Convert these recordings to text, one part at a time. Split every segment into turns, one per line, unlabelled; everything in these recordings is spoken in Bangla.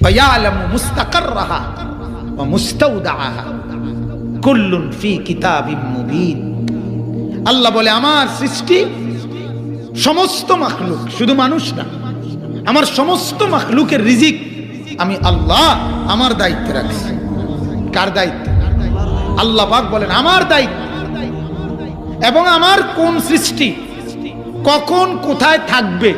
ويعلم مستقرها ومستودعها كل في كتاب مبين আল্লাহ বলে আমার সৃষ্টি সমস্ত মাখলুক শুধু মানুষ না আমার সমস্ত মাখলুকের রিজিক আমি আল্লাহ আমার দায়িত্বে রাখছি কার দায়িত্বে আল্লাহ পাক বলেন আমার দায়িত্ব এবং আমার কোন সৃষ্টি কখন কোথায় থাকবে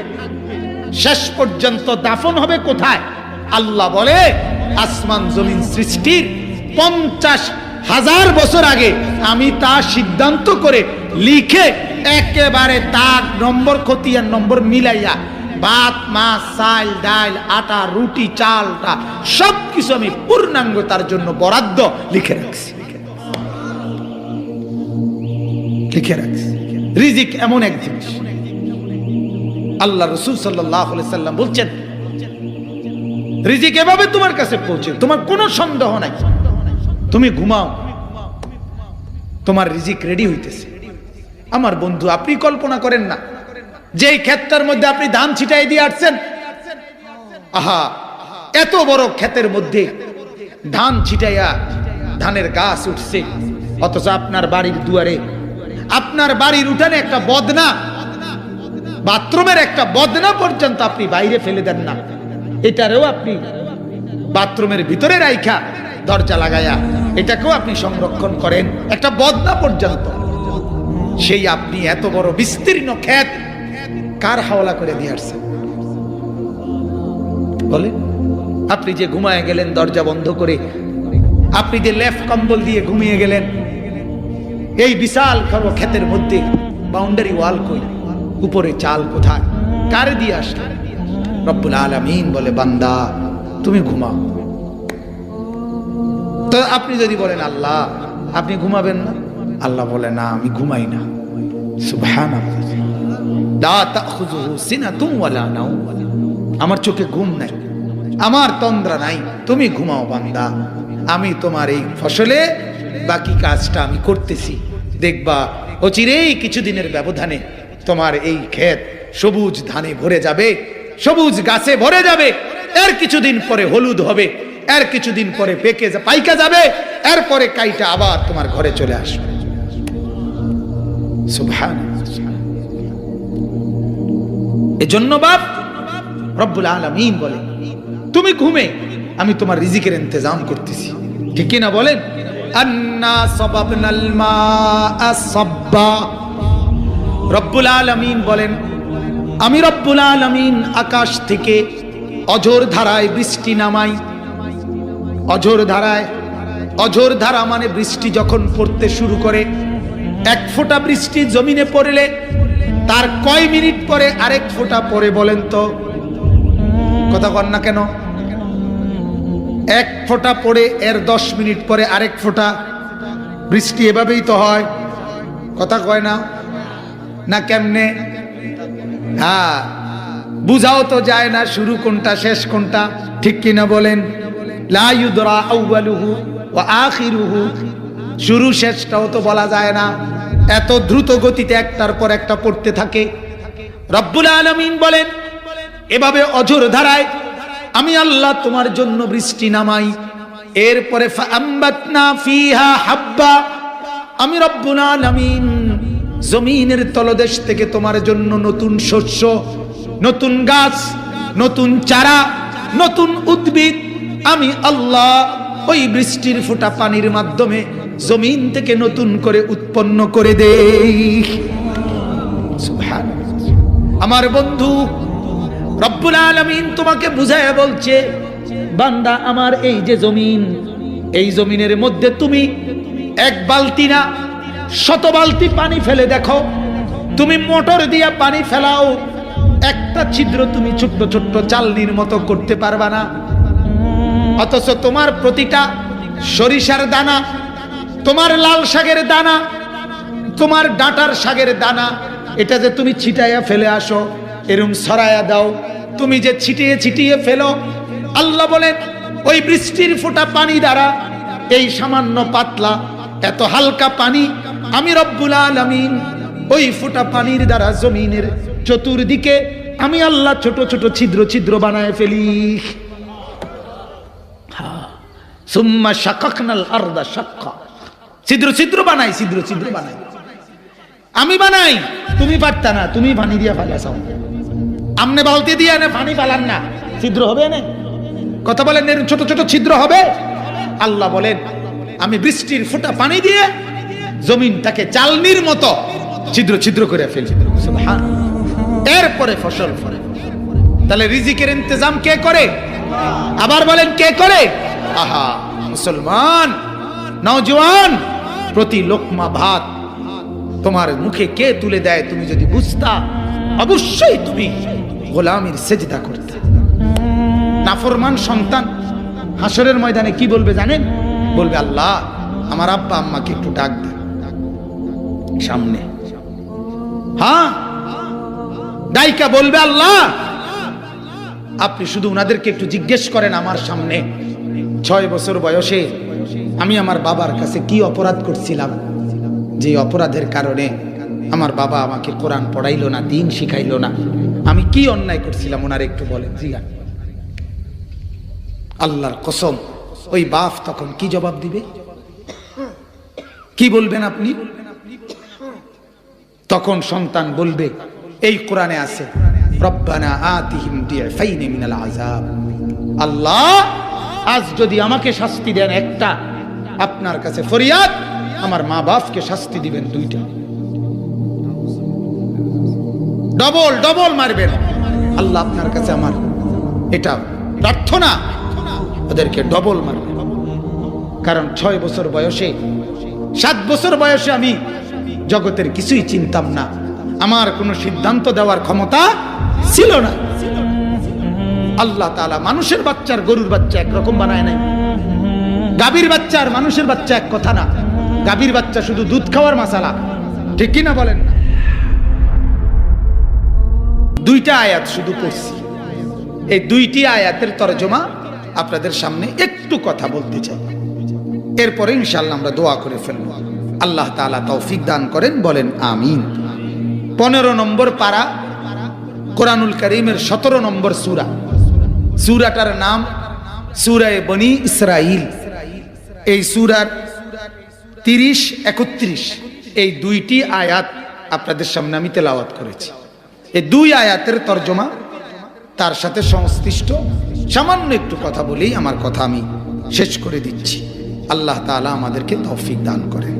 শেষ পর্যন্ত দাফন হবে কোথায় আল্লাহ বলে, আসমান জমিন সৃষ্টির পঞ্চাশ হাজার বছর আগে আমি তা সিদ্ধান্ত করে লিখে একেবারে তার নম্বর খতিয়ার নম্বর মিলাইয়া ভাত, মাছ, চাল, ডাল, আটা, রুটি চালটা সব কিছু আমি পূর্ণাঙ্গ তার জন্য বরাদ্দ লিখে রাখছি। লিখে রাখছি। রিজিক এমন এক জিনিস। আল্লাহ রসুল সাল্লাহ সাল্লাম বলছেন রিজিক এভাবে তোমার কাছে পৌঁছে তোমার কোনো সন্দেহ নাই। তুমি ঘুমাও। তোমার রিজিক রেডি হইতেছে। আমার বন্ধু, আপনি কল্পনা করেন না। যেই ক্ষেতটার মধ্যে আপনি ধান ছিটাই দিয়ে আসছেন, আহা, এত বড় ক্ষেতের মধ্যে ধান ছিটাইয়া ধানের গাছ উঠছে। অথচ আপনার বাড়ির দুয়ারে, আপনার বাড়ির উঠানে একটা বদনা, বাথরুমের একটা বদনা পর্যন্ত আপনি বাইরে ফেলে দেন না। এটারেও আপনি বাথরুমের ভিতরে রাইখা, দরজা লাগায়া এটাকেও আপনি সংরক্ষণ করেন। একটা বদনা পর্যন্ত। সেই আপনি এত বড় বিস্তীর্ণ ক্ষেত কার হাওলা করে দিয়ে বলে আপনি যে ঘুমায় গেলেন দরজা বন্ধ করে, আপনি যে লেফ কম্বল দিয়ে ঘুমিয়ে গেলেন, এই বিশাল ক্ষেতের মধ্যে বাউন্ডারি ওয়াল কই, উপরে চাল কোথায়, কারে দিয়ে আসলে রব্বুল আলামিন বলে, বান্দা, তুমি ঘুমাও। তো আপনি যদি বলেন, আল্লাহ, আপনি ঘুমাবেন না? আল্লাহ বলে, না, আমি ঘুমাই না। আমার চোখে ঘুম নাই। আমার তন্দ্রা নাই। তুমি ঘুমাও, বান্দা। আমি তোমার এই ফসলে বাকি কাজটা আমি করতেছি। দেখবা, অচিরেই কিছুদিনের ব্যবধানে তোমার এই ক্ষেত সবুজ ধানে ভরে যাবে। সবুজ গাছে ভরে যাবে। এর কিছুদিন পরে হলুদ হবে। এর কিছুদিন পরে পেকে পাইকা যাবে। এরপরে কাইটা আবার তোমার ঘরে চলে আসবে। এজন্য বাপ, রব্বুল আলামিন বলে, তুমি ঘুমে, আমি তোমার রিজিকের ইন্তজাম করতেছি। ঠিক না বলেন? রব্বুল আলামিন বলেন আমি রব্বুল আলামিন আকাশ থেকে অঝোর ধারায় বৃষ্টি নামাই। অঝোর ধারায়, অঝোর ধারা মানে বৃষ্টি যখন পড়তে শুরু করে, এক ফোঁটা বৃষ্টি জমিনে পড়লে তার কয় মিনিট পরে আরেক ফোঁটা পরে বলেন তো? কথা কন না কেন? এক ফোঁটা পড়ে এর দশ মিনিট পরে আরেক ফোঁটা। বৃষ্টি এভাবেই তো হয়। কথা কয় না? না কেমনে? হ্যাঁ বুঝাও তো যায় না শুরু কোনটা, শেষ কোনটা, ঠিক কিনা বলেন? আখিরুহু, শুরু শেষটাও তো বলা যায় না। এত দ্রুত গতিতে একটার পর একটা পড়তে থাকে। রব্বুল আলামিন বলেন, এভাবে অঝোর ধারায় আমি আল্লাহ তোমার জন্য বৃষ্টি নামাই। এরপরে আমি রব্বুল আলামিন জমিনের তলদেশ থেকে তোমার জন্য নতুন শস্য, নতুন গাছ, নতুন চারা, নতুন উদ্ভিদ আমি আল্লাহ ওই বৃষ্টির ফোঁটা পানির মাধ্যমে জমিন থেকে নতুন করে উৎপন্ন করে দেই। আমার বন্ধু, রব্বুল আলামিন তোমাকে বুঝায় বলছে, বান্দা, আমার এই যে জমিন, এই জমিনের মধ্যে তুমি এক বালতি না শত বালতি পানি ফেলে দেখো। তুমি মোটর দিয়া পানি ফেলাও। একটা ছিদ্র তুমি ছোট্ট ছোট্ট চালনির মতো করতে পারবা না। অথচ তোমার প্রতিটা সরিষার দানা, তোমার লাল শাকের দানা, তোমার ডাটার শাকের দানা, এটা যে তুমি ছিটাইয়া ফেলে আসো, এরম সরাইয়া দাও। তুমি যে ছিটিয়ে ছিটিয়ে ফেলো, আল্লাহ বলেন, ওই বৃষ্টির ফোঁটা পানি দ্বারা এই সামান্য পাতলা, এত হালকা পানি আমি রব্বুল আলামিন ওই ফোঁটা পানির দ্বারা জমিনের চতুর্দিকে আমি আল্লাহ ছোট ছোট ছিদ্র ছিদ্র বানায় ফেলি। সুম্মা শাকাকনাল আরদা শাক্কা। ছিদ্র ছিদ্র বানাই, ছিদ্র ছিদ্র বানাই। আমি বানাই, তুমি পারতা না, তুমি পানি দিয়া ফালাসাও আমনে বালতি দিয়া না পানি ফালান না। ছিদ্র হবে না কথা বলেন ছোট ছোট ছিদ্র হবে? আল্লাহ বলেন, আমি বৃষ্টির ফোঁটা পানি দিয়ে জমিনটাকে চালনির মতো ছিদ্র ছিদ্র করে ফেলি সুবহান। এরপরে ফসল ফলে। তাহলে রিজিকের ইন্তজাম কে করে? আবার বলেন, কে করে? আহা, মুসলমান, নওজোয়ান, প্রতি লোকমা ভাত। তোমার মুখে কে তুলে দেয় তুমি যদি বুঝতা? অবশ্যই তুমি গোলামির সেজদা করতে। নাফরমান সন্তান হাসরের ময়দানে কি বলবে জানেন? বলবে, আল্লাহ, আমার আব্বা আম্মাকে একটু ডাক দে। সামনে। হ্যাঁ? ডাইকা বলবে আল্লাহ। আপনি শুধু ওনাদেরকে একটু জিজ্ঞেস করেন আমার সামনে। ছয় বছর বয়সে আমি আমার বাবার কাছে কি অপরাধ করছিলাম? যে অপরাধের কারণে আমার বাবা আমাকে কোরআন পড়াইলো না, দিন শিখাইলো না। আমি কি অন্যায় করছিলাম ওনার একটু বলেন। জিজ্ঞান আল্লাহর কসম, ওই বাপ তখন কি জবাব দিবে? কি বলবেন আপনি? তখন সন্তান বলবে, এই কোরআনে আছে আল্লাহ, আজ যদি আমাকে শাস্তি দেন একটা, আপনার কাছে ফরিয়াদ, আমার মা বাপকে শাস্তি দিবেন দুইটা। ডবল ডবল মারবেন। আল্লাহ আপনার কাছে আমার এটা প্রার্থনা, ওদেরকে ডবল মারবেন। কারণ ছয় বছর বয়সে, সাত বছর বয়সে আমি জগতের কিছুই চিনতাম না। আমার কোনো সিদ্ধান্ত দেওয়ার ক্ষমতা ছিল না। আল্লাহ তালা মানুষের বাচ্চার গরুর বাচ্চা একরকম বানায় নাই। গাভীর বাচ্চা আর মানুষের বাচ্চা এক কথা না। গাভীর বাচ্চা শুধু দুধ খাওয়ার মাসালা। ঠিক কিনা বলেন না? দুইটা আয়াত শুধু পড়ছি। এই দুইটি আয়াতের তরজমা আপনাদের সামনে একটু কথা বলতে চাই। এরপরে ইনশাল্লাহ আমরা দোয়া করে ফেলব। আল্লাহ তাআলা তৌফিক দান করেন, বলেন আমিন। পনেরো নম্বর পারা, কোরআনুল করিমের সতেরো নম্বর সুরা। সুরাটার নাম সুরায় বনি ইসরাইল এই সুরার তিরিশ, একত্রিশ, এই দুইটি আয়াত আপনাদের সামনে আমি তেলাওয়াত করেছি। এই দুই আয়াতের তর্জমা তার সাথে সংশ্লিষ্ট, সামান্য একটু কথা বলেই আমার কথা আমি শেষ করে দিচ্ছি। আল্লাহ তাআলা আমাদেরকে তৌফিক দান করেন।